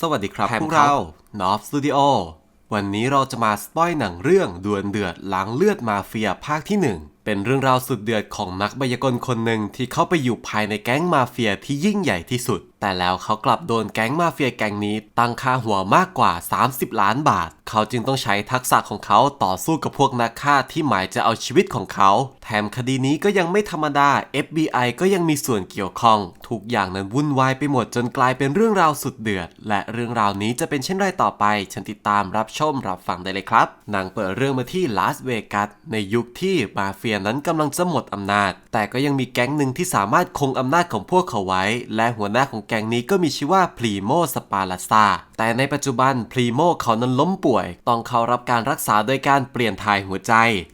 สวัสดีครับ พวกเรา n o f Studio วันนี้เราจะมาสปอยหนังเรื่องดวลเดือดล้างเลือดมาเฟียภาคที่ 1 เป็นเรื่องราวสุดเดือดของนักไวยากลคนหนึ่งที่เข้าไปอยู่ภายในแก๊งมาเฟียที่ยิ่งใหญ่ที่สุด แต่แล้วเขากลับโดนแก๊งมาเฟียแก๊งนี้ตั้งค่าหัวมากกว่า 30 ล้านบาท เขาจึงต้องใช้ทักษะของเขาต่อสู้กับพวกนักฆ่าที่หมายจะเอาชีวิตของเขา แถมคดีนี้ก็ยังไม่ธรรมดา FBI ก็ยังมีส่วนเกี่ยวข้อง ทุกอย่างนั้นวุ่นวายไปหมดจนกลายเป็นเรื่องราวสุดเดือด และเรื่องราวนี้จะเป็นเช่นไรต่อไปฉันติดตามรับชมรับฟังได้เลยครับหนังเปิดเรื่องมาที่ลาสเวกัสในยุคที่มาเฟียนั้นกำลังจะหมดอำนาจ แต่ก็ยังมีแก๊งหนึ่งที่สามารถคงอำนาจของพวกเขาไว้ และหัวหน้าของแก๊งนี้ก็มีชื่อว่าพรีโมสปาลาซาแต่ในปัจจุบันพรีโมเขานั้นล้มป่วย ต้องเข้ารับการรักษาโดยการเปลี่ยนถ่ายหัวใจ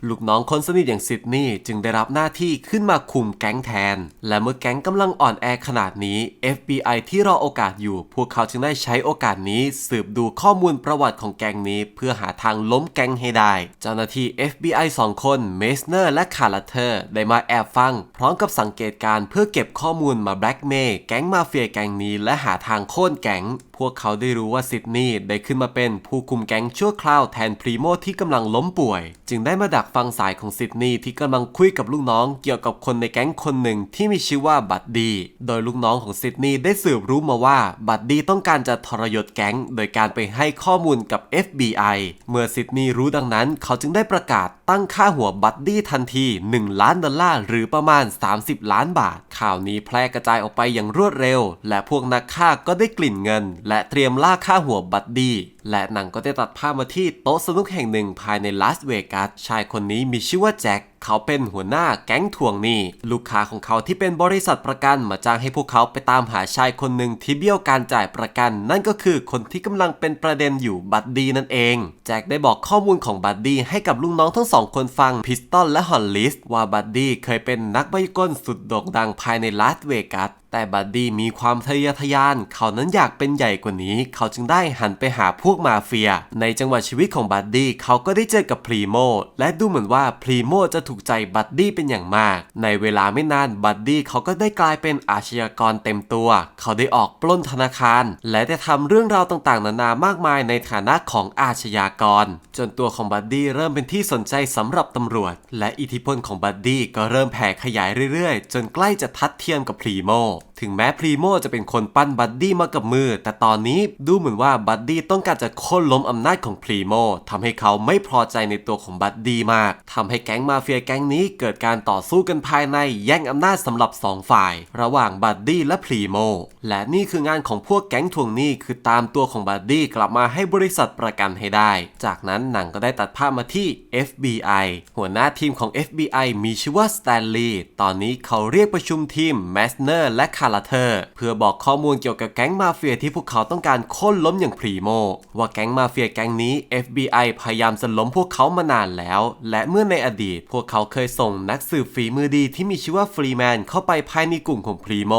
ลูกน้องคนสนิทอย่างซิดนีย์จึงได้รับหน้าที่ขึ้นมาคุมแก๊งแทน และเมื่อแก๊งกำลังอ่อนแอขนาดนี้ FBI ที่รอโอกาสอยู่ พวกเขาจึงได้ใช้โอกาสนี้ สืบดูข้อมูลประวัติของแก๊งนี้ เพื่อหาทางล้มแก๊งให้ได้ เจ้าหน้าที่ FBI สองคนเมสเนอร์และคาร์ลเทอร์ ได้มาแอบฟัง พร้อมกับสังเกตการณ์เพื่อเก็บข้อมูลมาแบล็กเมย์แก๊งมาเฟียแก๊งนี้และหาทางโค่นแก๊งพวกเขาได้รู้ว่าซิดนีย์ได้ขึ้นมาเป็นผู้คุมแก๊งชั่วคราวแทนพรีโมที่กำลังล้มป่วย จึงได้มาดักฟังสายของซิดนีย์ที่กำลังคุยกับลูกน้องเกี่ยวกับคนในแก๊งคนหนึ่งที่มีชื่อว่าบัดดี้โดยลูกน้องของซิดนีย์ได้สืบรู้มาว่าบัดดี้ต้องการจะทรยศแก๊งโดยการไปให้ข้อมูลกับ FBI เมื่อซิดนีย์รู้ดังนั้น เขาจึงได้ประกาศตั้งค่าหัวบัดดี้ทันที 1 ล้านดอลลาร์หรือประมาณ 30 ล้านบาท ข่าวนี้แพร่กระจายออกไปอย่างรวดเร็ว และพวกนักฆ่าก็ได้กลิ่นเงิน และเตรียมล่าค่าหัวบัดดี้และหนังก็ได้ตัดภาพมาที่โต๊ะสนุกแห่งหนึ่งภายในลาสเวกัสชายคนนี้มีชื่อว่าแจ็คเขาเป็นหัวหน้าแก๊งทวงหนี้ลูกค้าของเขาที่เป็นบริษัทประกันมาจ้างให้พวกเขาไปตามหาชายคนหนึ่งที่เบี้ยวการจ่ายประกัน นั่นก็คือคนที่กำลังเป็นประเด็นอยู่บัดดี้นั่นเอง แจ็คได้บอกข้อมูลของบัดดี้ให้กับลูกน้องทั้งสองคนฟังพิสตันและฮอนลิสว่าบัดดี้เคยเป็นนักใบกลสุดโด่งดังภายในลาสเวกัส แต่บัดดี้มีความทะเยอทะยาน เขานั้นอยากเป็นใหญ่กว่านี้ เขาจึงได้หันไปหาพวกมาเฟีย ในจังหวะชีวิตของบัดดี้เขาก็ได้เจอกับพรีโมและดูเหมือนว่าพรีโมจะถูกใจบัดดี้เป็นอย่างมาก ในเวลาไม่นานบัดดี้เขาก็ได้กลายเป็นอาชญากรเต็มตัว เขาได้ออกปล้นธนาคาร และได้ทำเรื่องราวต่างๆ นานามากมายในฐานะของอาชญากร จนตัวของบัดดี้เริ่มเป็นที่สนใจสำหรับตำรวจ และอิทธิพลของบัดดี้ก็เริ่มแผ่ขยายเรื่อยๆ จนใกล้จะทัดเทียมกับพรีโม help. ถึงแม้พรีโมจะเป็นคนปั้นบัดดี้มากับมือ แต่ตอนนี้ดูเหมือนว่าบัดดี้ต้องการจะโค่นล้มอำนาจของพรีโมทำให้เขาไม่พอใจในตัวของบัดดี้มากทำให้แก๊งมาเฟียแก๊งนี้เกิดการต่อสู้กันภายในแย่งอำนาจสำหรับสองฝ่าย ระหว่างบัดดี้และพรีโมและนี่คืองานของพวกแก๊งทวงหนี้คือตามตัวของบัดดี้กลับมาให้บริษัทประกันให้ได้ จากนั้นหนังก็ได้ตัดภาพมาที่ FBI หัวหน้าทีมของ FBI มีชื่อว่าสแตนลีย์ตอนนี้เขาเรียกประชุมทีมแมสเนอร์และคาร์เทอร์ เพื่อบอกข้อมูลเกี่ยวกับแก๊งมาเฟียที่พวกเขาต้องการโค่นล้มอย่างพรีโม ว่าแก๊งมาเฟียแก๊งนี้ FBI พยายามจะล้มพวกเขามานานแล้ว และเมื่อในอดีต พวกเขาเคยส่งนักสืบฝีมือดีที่มีชื่อว่าฟรีแมนเข้าไปภายในกลุ่มของพรีโม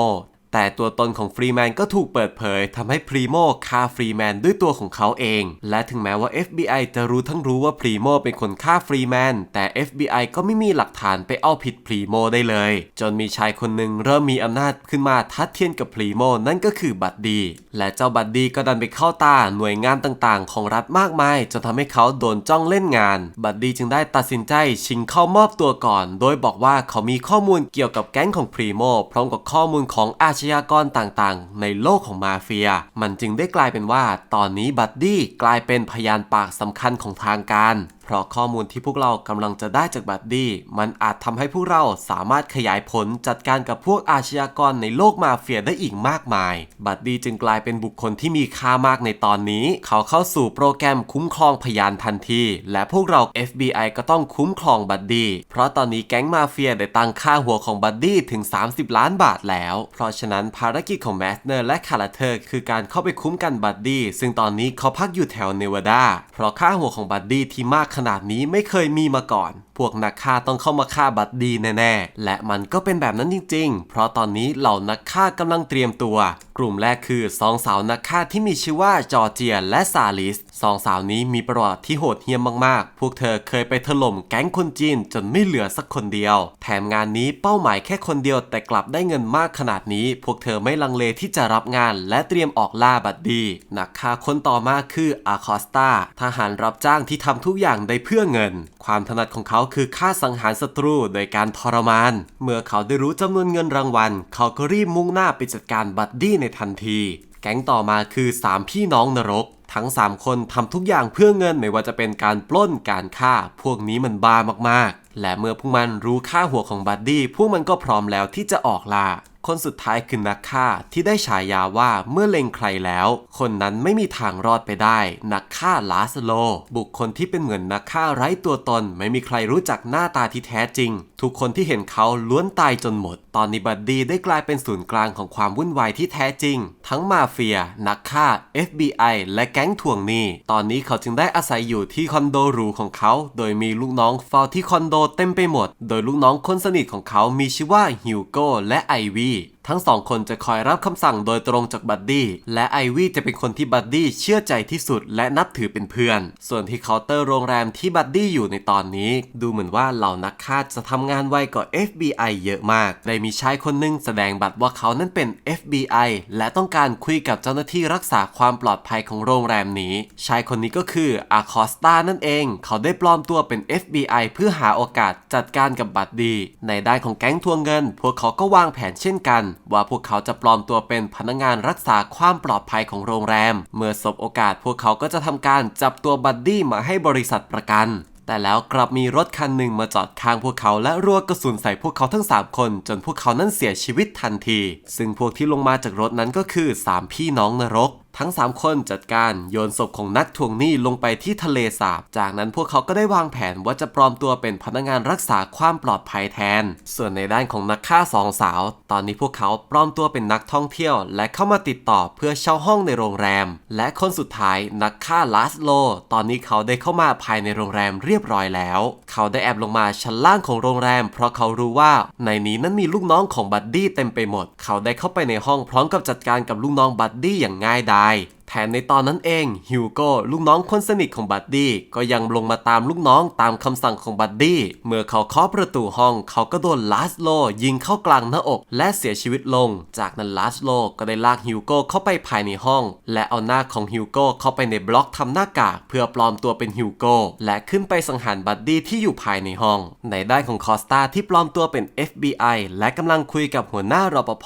แต่ตัวตนของฟรีแมนก็ถูกเปิดเผยทำให้พรีโมฆ่าฟรีแมนด้วยตัวของเขาเอง และถึงแม้ว่า FBI จะรู้ทั้งรู้ว่าพรีโมเป็นคนฆ่าฟรีแมนแต่ FBI ก็ไม่มีหลักฐานไปเอาผิดพรีโมได้เลย จนมีชายคนหนึ่งเริ่มมีอำนาจขึ้นมาทัดเทียนกับพรีโมนั่นก็คือบัดดี้และเจ้าบัดดี้ก็ดันไปเข้าตาหน่วยงานต่างๆ ของรัฐมากมายจนทำให้เขาโดนจ้องเล่นงาน บัดดี้จึงได้ตัดสินใจชิงเข้ามอบตัวก่อน โดยบอกว่าเขามีข้อมูลเกี่ยวกับแก๊งของพรีโมพร้อมกับข้อมูลของอาชญากรต่างๆ ในโลกของมาเฟีย มันจึงได้กลายเป็นว่า ตอนนี้บัดดี้กลายเป็นพยานปากสำคัญของทางการ ราะข้อมูลที่พวกเรากำลังจะได้จากบัดดี้มันอาจทำให้พวกเราสามารถขยายผลจัดการกับพวกอาชญากรในโลกมาเฟียได้อีกมากมาย บัดดี้จึงกลายเป็นบุคคลที่มีค่ามากในตอนนี้ เขาเข้าสู่โปรแกรมคุ้มครองพยานทันที และพวกเรา FBI ก็ต้องคุ้มครองบัดดี้เพราะตอนนี้แก๊งมาเฟียได้ตั้งค่าหัวของบัดดี้ถึง 30 ล้านบาทแล้ว เพราะฉะนั้นภารกิจของแมสเนอร์และคาร์เทอร์คือการเข้าไปคุ้มกันบัดดี้ซึ่งตอนนี้เขาพักอยู่แถวเนวาดาเพราะค่าหัวของบัดดี้ที่มากขนาดนี้ไม่เคยมีมาก่อนพวกนักฆ่าต้องเข้ามาฆ่าบัดดีแน่ๆ และมันก็เป็นแบบนั้นจริงๆ เพราะตอนนี้เหล่านักฆ่ากำลังเตรียมตัว กลุ่มแรกคือสองสาวนักฆ่าที่มีชื่อว่าจอร์เจียและซาลิสสองสาวนี้มีประวัติที่โหดเหี้ยมมากๆ พวกเธอเคยไปถล่มแก๊งคนจีนจนไม่เหลือสักคนเดียว แถมงานนี้เป้าหมายแค่คนเดียวแต่กลับได้เงินมากขนาดนี้ พวกเธอไม่ลังเลที่จะรับงานและเตรียมออกล่าบัดดี นักฆ่าคนต่อมาคืออาคอสตาทหารรับจ้างที่ทำทุกอย่างได้เพื่อเงิน ความถนัดของเขาคือฆ่าสังหารศัตรูโดยการทรมาน เมื่อเขาได้รู้จำนวนเงินรางวัล เขาก็รีบมุ่งหน้าไปจัดการบัดดี้ในทันที แก๊งต่อมาคือ 3 พี่น้องนรก ทั้ง 3 คนทำทุกอย่างเพื่อเงินไม่ว่าจะเป็นการปล้นการฆ่า พวกนี้มันบ้ามากๆ และเมื่อพวกมันรู้ค่าหัวของบัดดี้พวกมันก็พร้อมแล้วที่จะออกล่า คนสุดท้ายคือนักฆ่าที่ได้ฉายาว่าเมื่อเล็งใครแล้ว คนนั้นไม่มีทางรอดไปได้ นักฆ่าลาสโล บุคคลที่เป็นเหมือนนักฆ่าไร้ตัวตนไม่มีใครรู้จักหน้าตาที่แท้จริง ทุกคนที่เห็นเขาล้วนตายจนหมด ตอนนี้บัดดี้ได้กลายเป็นศูนย์กลางของความวุ่นวายที่แท้จริง ทั้งมาเฟีย นักฆ่า FBI และแก๊งทวงหนี้ ตอนนี้เขาจึงได้อาศัยอยู่ที่คอนโดหรูของเขา โดยมีลูกน้องเฝ้าที่คอนโดเต็มไปหมด โดยลูกน้องคนสนิทของเขามีชื่อว่าฮิวโก้และไอวี่ ทั้งสองคนจะคอยรับคำสั่งโดยตรงจากบัดดี้และไอวี่จะเป็นคนที่บัดดี้เชื่อใจที่สุดและนับถือเป็นเพื่อน ส่วนที่เคาน์เตอร์โรงแรมที่บัดดี้อยู่ในตอนนี้ ดูเหมือนว่าเหล่านักฆ่าจะทำงานไวกว่า FBI เยอะมาก ได้มีชายคนหนึ่งแสดงบัตรว่าเขานั้นเป็น FBI และต้องการคุยกับเจ้าหน้าที่รักษาความปลอดภัยของโรงแรมนี้ ชายคนนี้ก็คืออาคอสตานั่นเอง เขาได้ปลอมตัวเป็น FBI เพื่อหาโอกาสจัดการกับบัดดี้ในด้านของแก๊งทวงเงิน พวกเขาก็วางแผนเช่นกันว่าพวกเขาจะปลอมตัวเป็นพนักงานรักษาความปลอดภัยของโรงแรม เมื่อสบโอกาสพวกเขาก็จะทำการจับตัวบัดดี้มาให้บริษัทประกันแต่แล้วกลับมีรถคันหนึ่งมาจอดข้างพวกเขาและรัวกระสุนใส่พวกเขาทั้ง 3 คน จนพวกเขานั้นเสียชีวิตทันที ซึ่งพวกที่ลงมาจากรถนั้นก็คือ 3 พี่น้องนรก ทั้ง 3 คนจัดการโยนศพของนักทวงหนี้ลงไปที่ทะเลสาบ จากนั้นพวกเขาก็ได้วางแผนว่าจะปลอมตัวเป็นพนักงานรักษาความปลอดภัยแทน ส่วนในด้านของนักฆ่าสองสาว ตอนนี้พวกเขาปลอมตัวเป็นนักท่องเที่ยว และเข้ามาติดต่อเพื่อเช่าห้องในโรงแรม และคนสุดท้ายนักฆ่าลาสโล ตอนนี้เขาได้เข้ามาภายในโรงแรมเรียบร้อยแล้ว เขาได้แอบลงมาชั้นล่างของโรงแรม เพราะเขารู้ว่าในนี้นั้นมีลูกน้องของบัดดี้เต็มไปหมด เขาได้เข้าไปในห้องพร้อมกับจัดการกับลูกน้องบัดดี้อย่างง่ายดายไง แถมในตอนนั้นเองฮิวโก้ลูกน้องคนสนิทของบัดดี้ก็ยังลงมาตามลูกน้องตามคำสั่งของบัดดี้เมื่อเขาเคาะประตูห้อง เขาก็โดนลาสโลยิงเข้ากลางหน้าอก และเสียชีวิตลง จากนั้นลาสโลก็ได้ลากฮิวโก้เข้าไปภายในห้อง และเอาหน้าของฮิวโก้เข้าไปในบล็อกทำหน้ากากเพื่อปลอมตัวเป็นฮิวโก้และขึ้นไปสังหารบัดดี้ที่อยู่ภายในห้อง ในด้านของคอสตาที่ปลอมตัวเป็น FBI และกำลังคุยกับหัวหน้ารปภ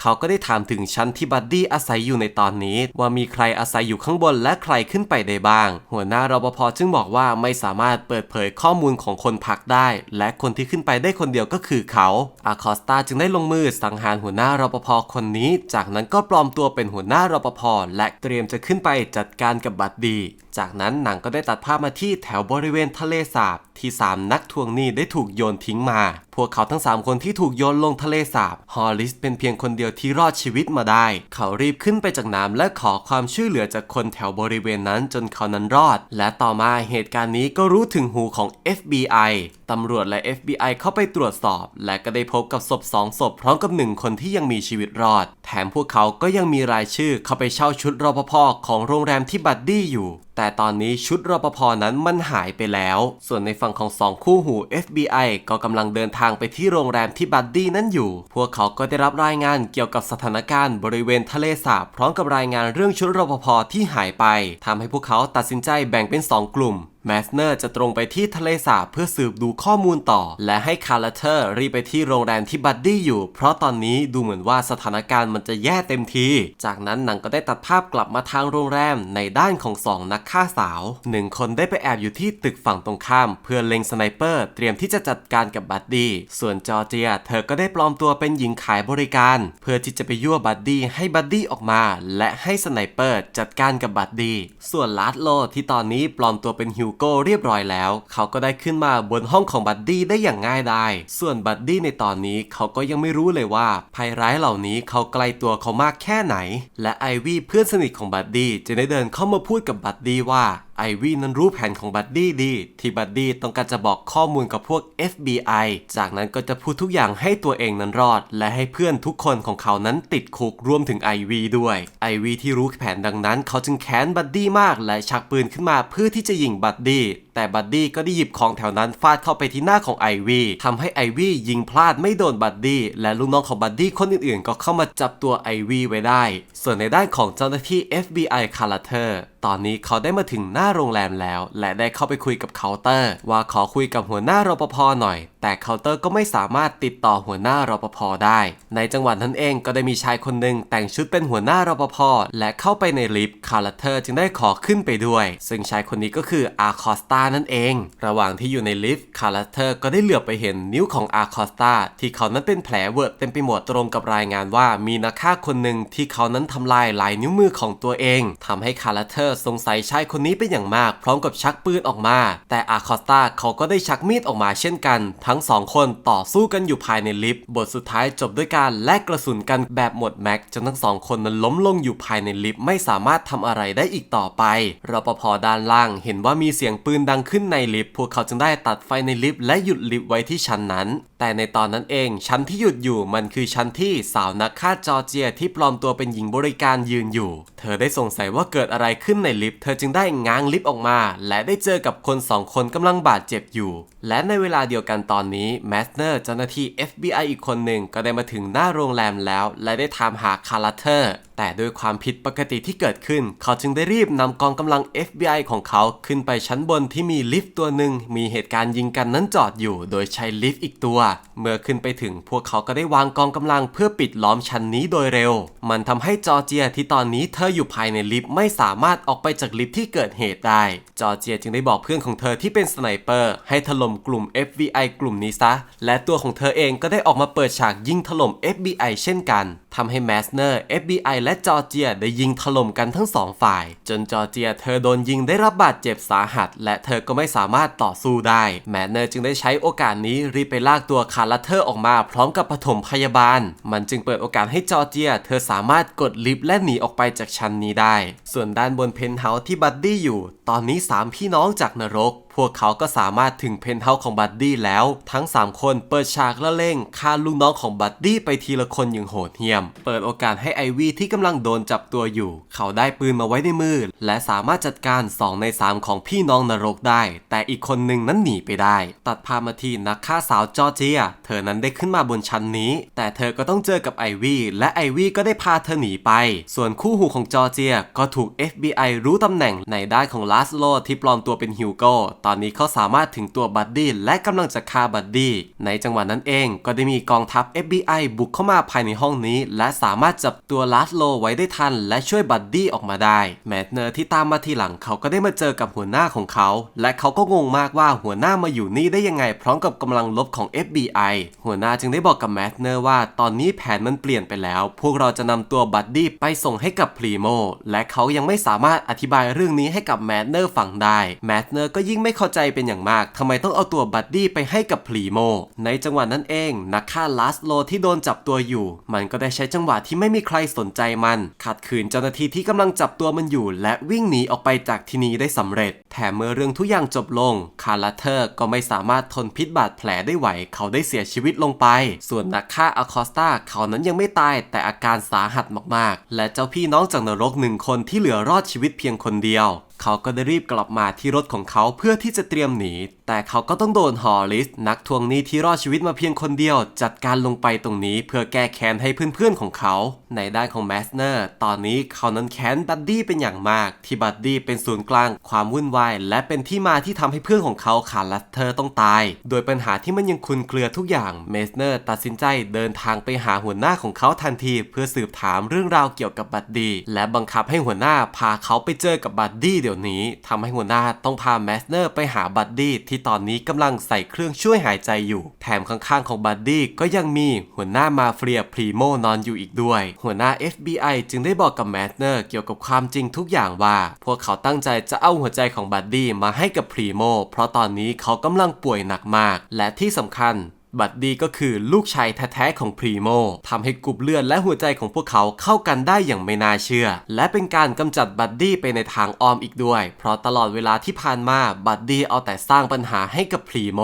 เขาก็ได้ถามถึงชั้นที่บัดดี้อาศัยอยู่ในตอนนี้ว่ามีใครอาศัยอยู่ข้างบนและใครขึ้นไปได้บ้าง หัวหน้ารปภจึงบอกว่าไม่สามารถเปิดเผยข้อมูลของคนพักได้ และคนที่ขึ้นไปได้คนเดียวก็คือเขา อาคอสตาจึงได้ลงมือสังหารหัวหน้ารปภคนนี้ จากนั้นก็ปลอมตัวเป็นหัวหน้ารปภและเตรียมจะขึ้นไปจัดการกับบัดดี้ จากนั้นหนังก็ได้ตัดภาพมาที่แถวบริเวณทะเลสาบ ที่ 3 นักทวงหนี้ได้ถูกโยนทิ้งมา พวกเขาทั้ง 3 คนที่ถูกโยนลงทะเลสาบ ฮอลลิสเป็นเพียงคนเดียวที่รอดชีวิตมาได้ เขารีบขึ้นไปจากน้ำและขอความช่วยเหลือจากคนแถวบริเวณนั้นจนเขานั้นรอด และต่อมาเหตุการณ์นี้ก็รู้ถึงหูของ FBI ตำรวจและ FBI เข้าไปตรวจสอบ และก็ได้พบกับศพสองศพพร้อมกับหนึ่งคนที่ยังมีชีวิตรอด แถมพวกเขาก็ยังมีรายชื่อเข้าไปเช่าชุดรปภของโรงแรมที่บัดดี้อยู่ แต่ตอนนี้ชุดรปภนั้นมันหายไปแล้ว ส่วนในฝั่งของสองคู่หู FBI ก็กำลังเดินทางไปที่โรงแรมที่บัดดี้นั้นอยู่ พวกเขาก็ได้รับรายงานเกี่ยวกับสถานการณ์บริเวณทะเลสาบพร้อมกับรายงานเรื่องชุดรปภที่หายไปทำให้พวกเขาตัดสินใจแบ่งเป็น 2 กลุ่ม แมสเนอร์จะตรงไปที่ทะเลสาบเพื่อสืบดูข้อมูลต่อ และให้คาร์ลเทอร์รีบไปที่โรงแรมที่บัดดี้อยู่ เพราะตอนนี้ดูเหมือนว่าสถานการณ์มันจะแย่เต็มที จากนั้นหนังก็ได้ตัดภาพกลับมาทางโรงแรมในด้านของสองนักฆ่าสาวหนึ่งคนได้ไปแอบอยู่ที่ตึกฝั่งตรงข้าม เพื่อเล็งสไนเปอร์ เตรียมที่จะจัดการกับบัดดี้ส่วนจอร์เจีย เธอก็ได้ปลอมตัวเป็นหญิงขายบริการ เพื่อที่จะไปยั่วบัดดี้ให้บัดดี้ออกมา และให้สไนเปอร์จัดการกับบัดดี้ส่วนลาดโลที่ตอนนี้ปลอมตัวเป็นฮิวโก้เรียบร้อยแล้ว เขาก็ได้ขึ้นมาบนห้องของบัดดี้ได้อย่างง่ายดายส่วนบัดดี้ในตอนนี้เขาก็ยังไม่รู้เลยว่า ภัยร้ายเหล่านี้เขาไกลตัวเขามากแค่ไหน และไอวี่เพื่อนสนิทของบัดดี้จะได้เดินเข้ามาพูดกับบัดดี้ว่า ไอวี่นั้นรู้แผนของบัดดี้ดี ที่บัดดี้ต้องการจะบอกข้อมูลกับพวก FBI จากนั้นก็จะพูดทุกอย่างให้ตัวเองนั้นรอด และให้เพื่อนทุกคนของเขานั้นติดคุกรวมถึงไอวีด้วยไอวีที่รู้แผนดังนั้น เขาจึงแค้นบัดดี้มากและชักปืนขึ้นมาเพื่อที่จะยิงบัดดี้ แต่บัดดี้ก็ได้หยิบของแถวนั้นฟาดเข้าไปที่หน้าของไอวี่ทำให้ไอวี่ยิงพลาดไม่โดนบัดดี้และลูกน้องของบัดดี้คนอื่นๆ ก็เข้ามาจับตัวไอวี่ไว้ได้ ส่วนในด้านของเจ้าหน้าที่ FBI คาร์ลเทอร์ตอนนี้เขาได้มาถึงหน้าโรงแรมแล้ว และได้เข้าไปคุยกับเคาน์เตอร์ ว่าขอคุยกับหัวหน้ารปภหน่อย แต่เคาน์เตอร์ก็ไม่สามารถติดต่อหัวหน้ารปภได้ ในจังหวะนั้นเองก็ได้มีชายคนหนึ่งแต่งชุดเป็นหัวหน้ารปภและเข้าไปในลิฟต์คาร์เทอร์จึงได้ขอขึ้นไปด้วย ซึ่งชายคนนี้ก็คืออาร์คอสตานั่นเอง ระหว่างที่อยู่ในลิฟต์คาร์เทอร์ก็ได้เหลือบไปเห็นนิ้วของอาร์คอสตาที่เขานั้นเป็นแผลเวิร์ดเต็มไปหมดตรงกับรายงานว่ามีนักฆ่าคนหนึ่งที่เขานั้นทำลายลายนิ้วมือของตัวเองทำให้คาร์เทอร์สงสัยชายคนนี้เป็นอย่างมาก พร้อมกับชักปืนออกมา แต่อาร์คอสตาเขาก็ได้ชักมีดออกมาเช่นกัน ทั้งสองคนต่อสู้กันอยู่ภายในลิฟต์บทสุดท้ายจบด้วยการแลกกระสุนกันแบบหมดแม็กจนทั้งสองคนนั้นล้มลงอยู่ภายในลิฟต์ไม่สามารถทำอะไรได้อีกต่อไปรปภด้านล่างเห็นว่ามีเสียงปืนดังขึ้นในลิฟต์พวกเขาจึงได้ตัดไฟในลิฟต์และหยุดลิฟต์ไว้ที่ชั้นนั้น แต่ในตอนนั้นเอง ชั้นที่หยุดอยู่มันคือชั้นที่สาวนักฆ่าจอร์เจียที่ปลอมตัวเป็นหญิงบริการยืนอยู่ ธอได้สงสัยว่าเกิดอะไรขึ้นในลิฟต์ เธอจึงได้ง้างลิฟต์ออกมา และได้เจอกับคนสองคนกำลังบาดเจ็บอยู่ และในเวลาเดียวกันตอนนี้แมสเนอร์เจ้าหน้าที่ FBI อีกคนหนึ่งก็ได้มาถึงหน้าโรงแรมแล้ว และได้ถามหาคาร์ลเทอร์แต่ด้วยความผิดปกติที่เกิดขึ้น เขาจึงได้รีบนำกองกำลัง FBI ของเขาขึ้นไปชั้นบนที่มีลิฟต์ตัวหนึ่งมีเหตุการณ์ยิงกันนั้นจอดอยู่ โดยใช้ลิฟต์อีกตัว เมื่อขึ้นไปถึงพวกเขาก็ได้วางกองกำลังเพื่อปิดล้อมชั้นนี้โดยเร็ว มันทำให้จอร์เจียที่ตอนนี้เธออยู่ภายในลิฟต์ไม่สามารถออกไปจากลิฟต์ที่เกิดเหตุได้ จอร์เจียจึงได้บอกเพื่อนของเธอที่เป็นสไนเปอร์ให้ถล่มกลุ่ม FBI กลุ่มนี้ซะ และตัวของเธอเองก็ได้ออกมาเปิดฉากยิงถล่ม FBI เช่นกันทำให้แมสเนอร์ FBI และจอร์เจียได้ยิงถล่มกันทั้งสองฝ่าย จนจอร์เจียเธอโดนยิงได้รับบาดเจ็บสาหัส และเธอก็ไม่สามารถต่อสู้ได้แมสเนอร์จึงได้ใช้โอกาสนี้รีบไปลากตัวคาร์ลเทอร์ออกมาพร้อมกับปฐมพยาบาล มันจึงเปิดโอกาสให้จอร์เจีย เธอสามารถกดลิฟต์และหนีออกไปจากชั้นนี้ได้ ส่วนด้านบนเพนท์เฮาส์ที่บัดดี้อยู่ ตอนนี้สามพี่น้องจากนรก พวกเขาก็สามารถถึงเพนท์เฮาส์ของบัดดี้แล้ว ทั้ง 3 คนเปิดฉากละเล่งฆ่าลูกน้องของบัดดี้ไปทีละคนอย่างโหดเหี้ยม เปิดโอกาสให้ไอวี่ที่กำลังโดนจับตัวอยู่ เขาได้ปืนมาไว้ในมือ และสามารถจัดการ 2 ใน 3 ของพี่น้องนรกได้ แต่อีกคนหนึ่งนั้นหนีไปได้ ตัดภาพมาที่นักฆ่าสาวจอร์เจีย เธอนั้นได้ขึ้นมาบนชั้นนี้ แต่เธอก็ต้องเจอกับไอวี่และไอวี่ก็ได้พาเธอหนีไป ส่วนคู่หูของจอร์เจียก็ถูก FBI รู้ตำแหน่งในด้านของลาสโลที่ปลอมตัวเป็นฮิวโก้ตอนนี้เขาสามารถถึงตัวบัดดี้และกำลังจะฆ่าบัดดี้ในจังหวะนั้นเองก็ได้มีกองทัพ FBI บุกเข้ามาภายในห้องนี้ และสามารถจับตัวลาสโลไว้ได้ทัน และช่วยบัดดี้ออกมาได้แมทเนอร์ที่ตามมาทีหลังเขาก็ได้มาเจอกับหัวหน้าของเขา และเขาก็งงมากว่าหัวหน้ามาอยู่นี่ได้ยังไง พร้อมกับกำลังลบของ FBI หัวหน้าจึงได้บอกกับแมทเนอร์ว่าตอนนี้แผนมันเปลี่ยนไปแล้ว พวกเราจะนำตัวบัดดี้ไปส่งให้กับพรีโมและเขายังไม่สามารถอธิบายเรื่องนี้ให้กับแมทเนอร์ฟังได้แมทเนอร์ก็ยิ่งไม่เข้าใจเป็นอย่างมากทำไมต้องเอาตัวบัดดี้ไปให้กับพรีโม ในจังหวะนั้นเอง นักฆ่าลาสโลที่โดนจับตัวอยู่ มันก็ได้ใช้จังหวะที่ไม่มีใครสนใจมัน ขัดขืนเจ้าหน้าที่ที่กำลังจับตัวมันอยู่ และวิ่งหนีออกไปจากที่นี้ได้สำเร็จ แถมเมื่อเรื่องทุกอย่างจบลง คาร์ลเทอร์ก็ไม่สามารถทนพิษบาดแผลได้ไหว เขาได้เสียชีวิตลงไป ส่วนนักฆ่าอคอสตาเขานั้นยังไม่ตาย แต่อาการสาหัสมากๆ และเจ้าพี่น้องจากนรกหนึ่งคนที่เหลือรอดชีวิตเพียงคนเดียวเขาก็ได้รีบกลับมาที่รถของเขาเพื่อที่จะเตรียมหนี แต่เขาก็ต้องโดนฮอลลิส นักทวงหนี้ที่รอดชีวิตมาเพียงคนเดียว จัดการลงไปตรงนี้เพื่อแก้แค้นให้เพื่อนๆของเขา ในด้านของแมสเนอร์ตอนนี้เขานั้นแค้นบัดดี้เป็นอย่างมาก ที่บัดดี้เป็นศูนย์กลางความวุ่นวาย และเป็นที่มาที่ทำให้เพื่อนของเขาขาดลัสเทอต้องตาย โดยปัญหาที่มันยังคุนเครือทุกอย่างเมสเนอร์ตัดสินใจเดินทางไปหาหัวหน้าของเขาทันที เพื่อสืบถามเรื่องราวเกี่ยวกับบัดดี้และบังคับให้หัวหน้าพาเขาไปเจอกับบัดดี้เดี๋ยวนี้ทำให้หัวหน้าต้องพาแมสเนอร์ไปหาบัดดี้ที่ตอนนี้กำลังใส่เครื่องช่วยหายใจอยู่ แถมข้างๆของบัดดี้ก็ยังมีหัวหน้ามาเฟียพรีโมนอนอยู่อีกด้วย หัวหน้า FBI จึงได้บอกกับแมทเนอร์เกี่ยวกับความจริงทุกอย่างว่า พวกเขาตั้งใจจะเอาหัวใจของบัดดี้มาให้กับพรีโมเพราะตอนนี้เขากำลังป่วยหนักมาก และที่สำคัญ บัดดี้ก็คือลูกชายแท้ๆของพรีโมทำให้กรุ๊ปเลือดและหัวใจของพวกเขาเข้ากันได้อย่างไม่น่าเชื่อ และเป็นการกำจัดบัดดี้ไปในทางอ้อมอีกด้วย เพราะตลอดเวลาที่ผ่านมาบัดดี้เอาแต่สร้างปัญหาให้กับพรีโม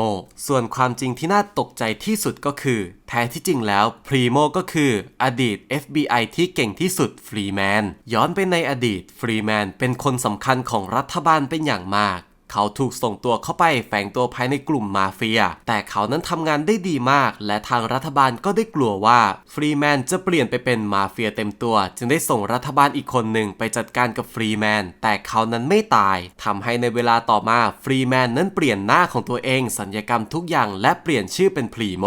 ส่วนความจริงที่น่าตกใจที่สุดก็คือแท้ที่จริงแล้วพรีโมก็คืออดีต FBI ที่เก่งที่สุดฟรีแมนย้อนไปในอดีตฟรีแมนเป็นคนสำคัญของรัฐบาลเป็นอย่างมาก เขาถูกส่งตัวเข้าไปแฝงตัวภายในกลุ่มมาเฟีย แต่เขานั้นทำงานได้ดีมาก และทางรัฐบาลก็ได้กลัวว่าฟรีแมนจะเปลี่ยนไปเป็นมาเฟียเต็มตัว จึงได้ส่งรัฐบาลอีกคนหนึ่งไปจัดการกับฟรีแมน แต่เขานั้นไม่ตายทำให้ในเวลาต่อมาฟรีแมนนั้นเปลี่ยนหน้าของตัวเองสัญญกรรมทุกอย่างและเปลี่ยนชื่อเป็นพรีโม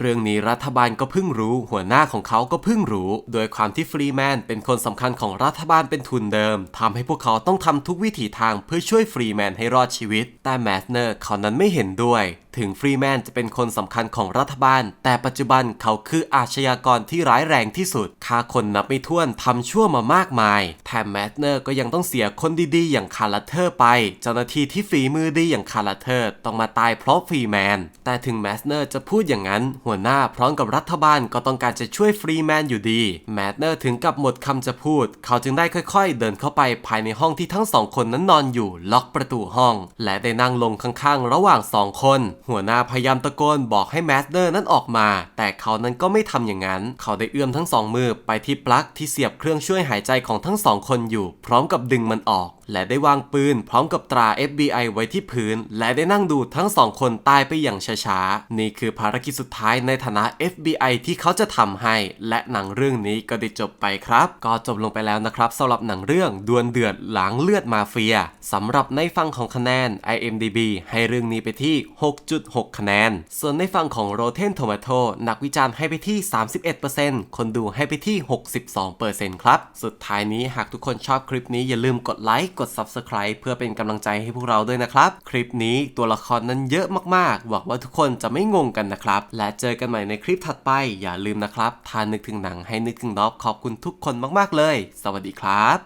เรื่องนี้รัฐบาลก็เพิ่งรู้ หัวหน้าของเขาก็เพิ่งรู้ โดยความที่ฟรีแมนเป็นคนสำคัญของรัฐบาลเป็นทุนเดิมทำให้พวกเขาต้องทำทุกวิถีทางเพื่อช่วยฟรีแมนให้รอดชีวิต แต่แมสเนอร์เขานั้นไม่เห็นด้วย ถึงฟรีแมนจะเป็นคนสำคัญของรัฐบาล แต่ปัจจุบันเขาคืออาชญากรที่ร้ายแรงที่สุดฆ่าคนนับไม่ถ้วนทำชั่วมามากมาย แถมแมสเนอร์ก็ยังต้องเสียคนดีๆ อย่างคาร์ลเทอร์ไป เจ้าหน้าที่ที่ฝีมือดีอย่างคาร์ลเทอร์ต้องมาตายเพราะฟรีแมน แต่ถึงแมสเนอร์จะพูดอย่างนั้น หัวหน้าพร้อมกับรัฐบาลก็ต้องการจะช่วยฟรีแมนอยู่ดี แมสเนอร์ถึงกับหมดคำจะพูด เขาจึงได้ค่อยๆ เดินเข้าไปภายในห้องที่ทั้งสองคนนั้นนอนอยู่ ล็อกประตูห้อง และได้นั่งลงข้างๆ ระหว่างสองคนหัวหน้าพยายามตะโกนบอกให้แมสเตอร์นั้นออกมา แต่เขานั้นก็ไม่ทำอย่างนั้น เขาได้เอื้อมทั้งสองมือไปที่ปลั๊กที่เสียบเครื่องช่วยหายใจของทั้งสองคนอยู่ พร้อมกับดึงมันออก และได้วางปืนพร้อมกับตรา FBI ไว้ที่พื้น และได้นั่งดูทั้งสองคนตายไปอย่างช้าๆ นี่คือภารกิจสุดท้ายในฐานะ FBI ที่เขาจะทำให้ และหนังเรื่องนี้ก็ได้จบไปครับ ก็จบลงไปแล้วนะครับสำหรับหนังเรื่องดวลเดือดหลังเลือดมาเฟียสำหรับในฝั่งของคะแนน IMDB ให้เรื่องนี้ไปที่ 6.6 คะแนน ส่วนในฝั่งของ Rotten Tomato นักวิจารณ์ให้ไปที่ 31%คนดูให้ไปที่ 62%ครับ สุดท้ายนี้หากทุกคนชอบคลิปนี้อย่าลืมกดไลค์กด Subscribe เพื่อเป็นกำลังใจให้พวกเราด้วยนะครับ คลิปนี้ตัวละครนั้นเยอะมากๆ หวังว่าทุกคนจะไม่งงกันนะครับ และเจอกันใหม่ในคลิปถัดไป อย่าลืมนะครับ ทานนึกถึงหนังให้นึกถึงด็อกขอบคุณทุกคนมากๆเลย สวัสดีครับ